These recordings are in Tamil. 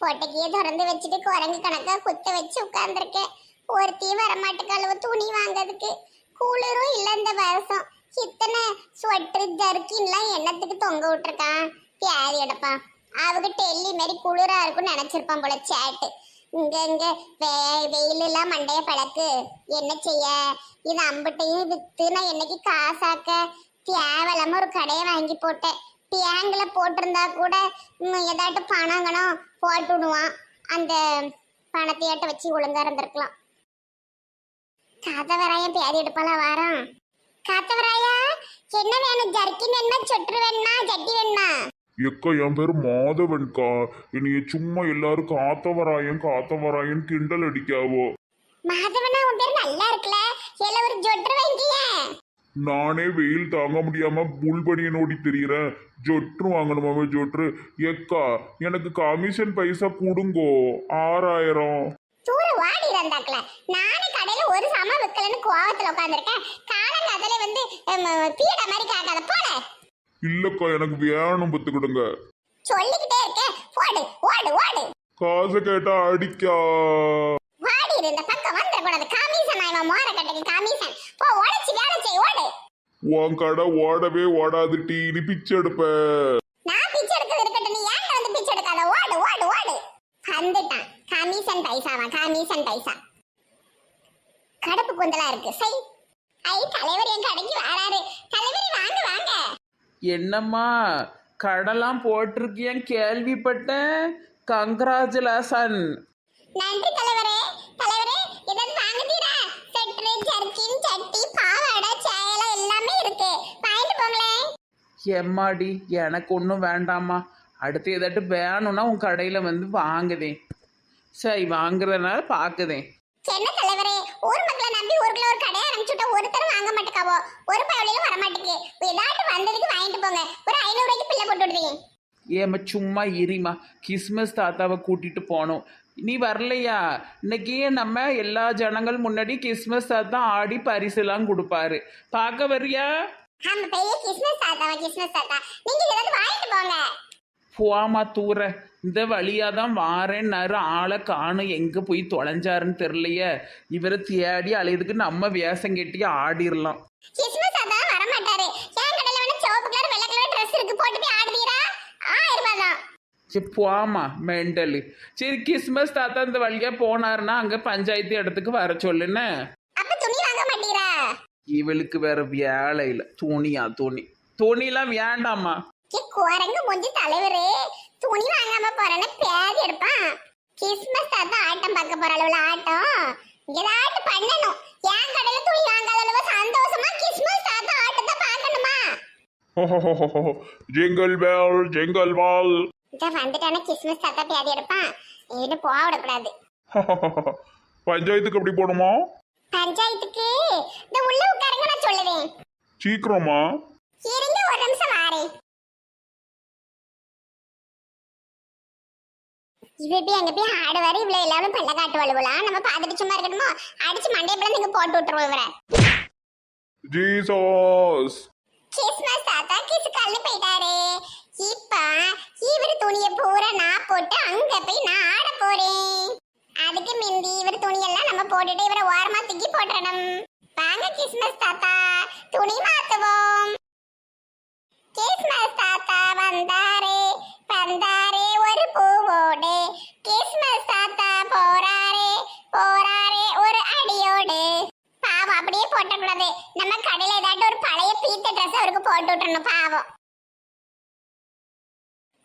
பொட்டைக்கியே திறந்து வச்சுட்டு குரங்கு கணக்கா குத்த வச்சு உட்கார்ந்துருக்கேன். ஒருத்தையும் வரமாட்டுக்கு துணி வாங்குறதுக்கு. குளிரும் இல்லை இந்த வருஷம். இத்தனை ஸ்வெட்டர் ஜர்க்கின்லாம் எண்ணத்துக்கு தொங்க விட்டுருக்கான்? பியாரி எடுப்பான் அவங்க டெல்லி மாதிரி குளிரா இருக்கும்னு நினைச்சிருப்பான் போல சேட்டு. இங்க இங்க வே வெயிலெல்லாம் மண்டைய பழக்கு என்ன செய்ய? இது அம்பிட்டையும் வித்து நான் என்னைக்கு காசாக்க? தேவலாம ஒரு கடையை வாங்கி போட்டேன். பேங்க்ல போட்டிருந்தா கூட ம், ஏதாட்டு பணம் கணம் போட்டு விடுவான். அந்த பணத்தையாட்ட வச்சு ஒழுங்கா இருந்திருக்கலாம். காத்தவராயன் பேதி எடுப்பாளா வாரம் காத்தவராயா என்ன வேணும்? ஜர்க்கின் வேணுமா? சொட்டு வேணுமா? ஜட்டி வேணுமா? எக்கா என் பேர் மாதவன்கா என்னைய சும்மா எல்லாரும் காத்தவராயன் காத்தவராயன் கிண்டல் அடிக்காவோ. மாதவனா உன் பேர் நல்லா இருக்குல்ல. எல்லாம் ஒரு ஜொட்டு வாங்கிய நானே வெயில் தாங்க முடியாம புல்பனியை நோடி திரியிறேன். ஜொட்ரு வாங்கணுமாவே ஜொட்ரு? எக்கா எனக்கு கமிஷன் பைசா கொடுங்கோ. ஆறாயிரம். தூர வாடி இருந்தாக்கல நானே கடையில ஒரு சம விக்கலன்னு கோவத்துல உட்காந்துருக்கேன் காலங்காதல வந்து பீட மாதிரி காக்காத போல இல்லக்கா எனக்கு வேணும் பத்துக்கிடுங்க சொல்லிக்கிட்டே இருக்கேன். போடு ஓடு ஓடு. காசை கேட்டா அடிக்கா. உன் கடை ஓடவே ஓடாது டீ நீ பிச்சை எடுப்ப. நான் பிச்சை எடுக்கிறது இருக்கட்டும் நீ ஏன் வந்து பிச்சை எடுக்காத? ஓடு ஓடு ஓடு. வந்துட்டான். கமிஷன் பைசாவா கமிஷன் பைசா. கடுப்பு குந்தலா இருக்கு. சை. ஐ தலைவர் என் கடைக்கு வராரு. தலைவர் வாங்க வாங்க. என்னம்மா கடலாம் போட்டிருக்கியன் கேள்விப்பட்டேன். கங்க்ராச்சுலேஷன் நன்றி தலைவரே இதன் வாங்குதீரா செட்ரு ஜர்க்கின் சட்டி பாவாடை சேலை எல்லாமே இருக்கு வாங்கிட்டு போங்களேன் எம்மாடி எனக்கு ஒன்றும் வேண்டாம்மா. அடுத்து ஏதாட்டு வேணும்னா உன் கடையில் வந்து வாங்குதேன். சரி வாங்குறதுனால பார்க்குதேன் என்ன தலைவரே ஊர் மக்களை நம்பி ஊருக்குள்ள ஒரு கடையை வாங்க மாட்டேக்காவோ? ஒரு பயவழியிலும் வர மாட்டேங்குது. ஏதாட்டு வந்ததுக்கு வாங்கிட்டு போங்க. ஒரு ஐநூறு ரூபாய்க்கு பிள்ளை போட்டு விடுறீங்க ஏம்மா சும்மா இரிம்மா. கிறிஸ்மஸ் தாத்தாவை கூட்டிட்டு போனோம். நீ வரலையா? இன்னைக்கு நம்ம எல்லா ஜனங்கள் முன்னாடி கிறிஸ்மஸ் தாத்தா ஆடி பரிசுலாம் கொடுப்பாரு. பார்க்க வரியா ஆமா பெரிய கிறிஸ்மஸ் தாத்தாவா கிறிஸ்மஸ் தாத்தா. நீங்க ஏதாவது வாங்கிட்டு போங்க. போமா தூர. இந்த வழியாக தான் வாரேன்னாரு. ஆளை காணும் எங்கே போய் தொலைஞ்சாருன்னு தெரிலையே இவரை தேடி அலையதுக்கு நம்ம வேஷம் கட்டி ஆடிரலாம். கிறிஸ்மஸ் தாத்தா வர மாட்டாரு என் கடையில வேணா சிவப்பு கலர் வெள்ளை கலர் ட்ரெஸ் இருக்கு போட்டு போய் ஆடுவீரா ஆயிரம் ரூபாய் தான். சரி போமா மெண்டலு. சரி கிறிஸ்மஸ் தாத்தா இந்த வழியாக போனாருன்னா அங்கே பஞ்சாயத்து இடத்துக்கு வர சொல்லுன்னு அப்ப துணி வாங்க மாட்டீரா இவளுக்கு வேற வேலை இல்லை. துணியா துணி. துணிலாம் வேண்டாம்மா. ஏ குரங்கு மூஞ்சி தலைவரே. துணி வாங்காம போறேன்னு பேதி எடுப்பான் கிறிஸ்மஸ் தாத்தா ஆட்டம் பார்க்க போற அளவுல ஆட்டம். ஏதாட்டு பண்ணணும். என் கடையில துணி வாங்காத அளவு சந்தோஷமா கிறிஸ்மஸ் தாத்தா ஆட்டத்தை பார்க்கணுமா? Jingle bell jingle bell. இத வந்துட்டான கிறிஸ்மஸ் தாத்தா பேதி எடுப்பான். இன்னும் போக விடக்கூடாது. பஞ்சாயத்துக்கு எப்படி போகணுமா? பஞ்சாயத்துக்கு இந்த உள்ள உட்காருங்க நான் சொல்லுவேன். சீக்கிரமா. இருங்க ஒரு நிமிஷம் வாரேன் இவ இப்படி அங்க போய் ஆடுவாரு? இவ்வளவு எல்லாரும் பல்ல காட்டுவாளுவலா நம்ம பாத்துட்டு சும்மா இருக்கணுமோ? அடிச்சு மண்டைய பிளந்து இங்க போட்டு விட்டுருவோம் இவரை. ஜீசஸ். கிறிஸ்மஸ் தாத்தா கிசு கல்லு போயிட்டாரு. இப்ப இவரு துணிய பூரா நான் போட்டு அங்க போய் நான் ஆட போறேன். அதுக்கு மிந்தி இவர் துணியெல்லாம் நம்ம போட்டுட்டு இவரை ஓரமா தூக்கி போடணும் வாங்க கிறிஸ்மஸ் தாத்தா. துணி மாத்துவோம். கிறிஸ்மஸ் தாத்தா வந்தாரே. வந்தாரே ஒரு பூவோடு. கிறிஸ்மஸ் தாத்தா போறாரே. போறாரே ஒரு அடியோடு. பாவம் அப்படியே போட்டக்கூடாது. நம்ம கடையில ஏதாட்டும் ஒரு பழைய பீத்த ட்ரெஸ் அவருக்கு போட்டு விட்டுறணும் பாவம்.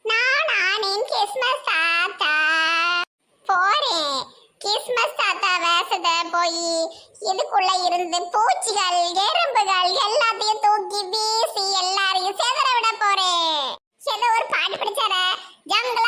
நான் நானேன் கிறிஸ்மஸ் தாத்தா. போறேன். கிறிஸ்மஸ் தாத்தா வேஷத்தை போய் இதுக்குள்ள இருந்து பூச்சிகள் எறும்புகள் எல்லாத்தையும் தூக்கி வீசி எல்லாரையும் சேதற விட போறேன். ஏதோ ஒரு பாட்டு பிடிச்சார? ஜங்கல்